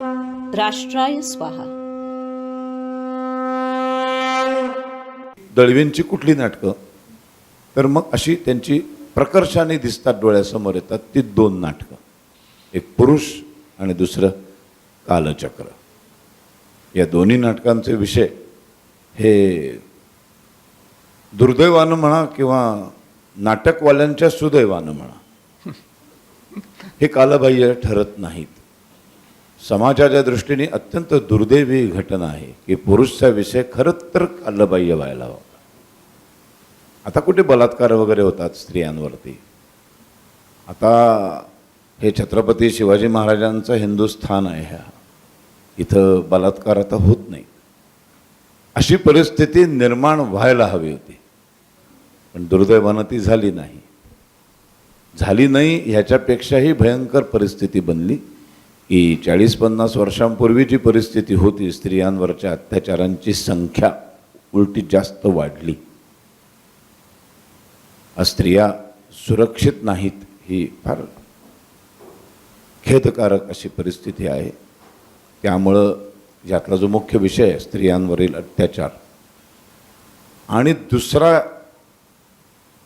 राष्ट्राय स्वाहा. दळवींची कुठली नाटकं? तर मग अशी त्यांची प्रकर्षाने दिसतात डोळ्यासमोर येतात ती दोन नाटकं. एक पुरुष आणि दुसरं कालचक्र. या दोन्ही नाटकांचे विषय हे दुर्दैवानं म्हणा किंवा नाटकवाल्यांच्या सुदैवानं म्हणा हे कालबाह्य ठरत नाहीत. समाजाच्या दृष्टीने अत्यंत दुर्दैवी घटना आहे की पुरुषचा विषय खरंच तर कालबाह्य व्हायला हवा. आता कुठे बलात्कार वगैरे होतात स्त्रियांवरती? आता हे छत्रपती शिवाजी महाराजांचं हिंदुस्थान आहे ह्या इथं बलात्कार आता होत नाही. अशी परिस्थिती निर्माण व्हायला हवी होती. पण दुर्दैवानं ती झाली नाही. झाली नाही ह्याच्यापेक्षाही भयंकर परिस्थिती बनली. की चाळीस पन्नास वर्षांपूर्वी जी परिस्थिती होती स्त्रियांवरच्या अत्याचारांची संख्या उलटी जास्त वाढली. स्त्रिया सुरक्षित नाहीत ही फार खेदकारक अशी परिस्थिती आहे. त्यामुळं यातला जो मुख्य विषय आहे स्त्रियांवरील अत्याचार. आणि दुसरा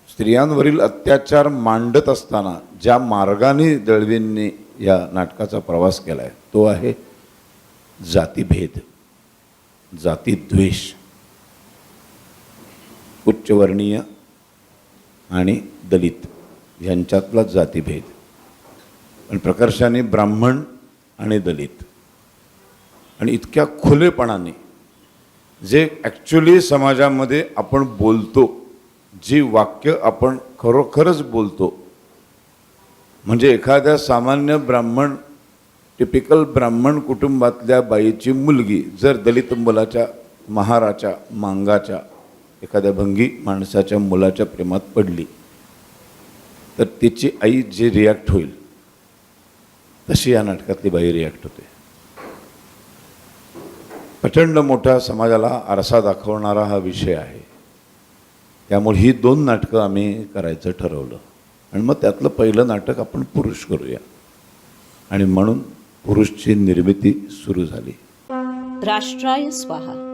स्त्रियांवरील अत्याचार मांडत असताना ज्या मार्गाने दळवींनी या नाटकाचा प्रवास केला आहे तो आहे जातीभेद जातीद्वेष उच्चवर्णीय आणि दलित यांच्यातला जातीभेद. पण प्रकर्षाने ब्राह्मण आणि दलित. आणि इतक्या खुलेपणाने जे ॲक्च्युली समाजामध्ये आपण बोलतो जी वाक्य आपण खरोखरच बोलतो म्हणजे एखाद्या सामान्य ब्राह्मण टिपिकल ब्राह्मण कुटुंबातल्या बाईची मुलगी जर दलित मुलाच्या महाराच्या मांगाच्या एखाद्या भंगी माणसाच्या मुलाच्या प्रेमात पडली तर तिची आई जी रिॲक्ट होईल तशी या नाटकातली बाई रिॲक्ट होते. प्रचंड मोठा समाजाला आरसा दाखवणारा हा विषय आहे. त्यामुळे ही दोन नाटकं आम्ही करायचं ठरवलं. आणि मग त्यातलं पहिलं नाटक आपण पुरुष करूया. आणि म्हणून पुरुषची निर्मिती सुरू झाली. राष्ट्राय स्वाहा.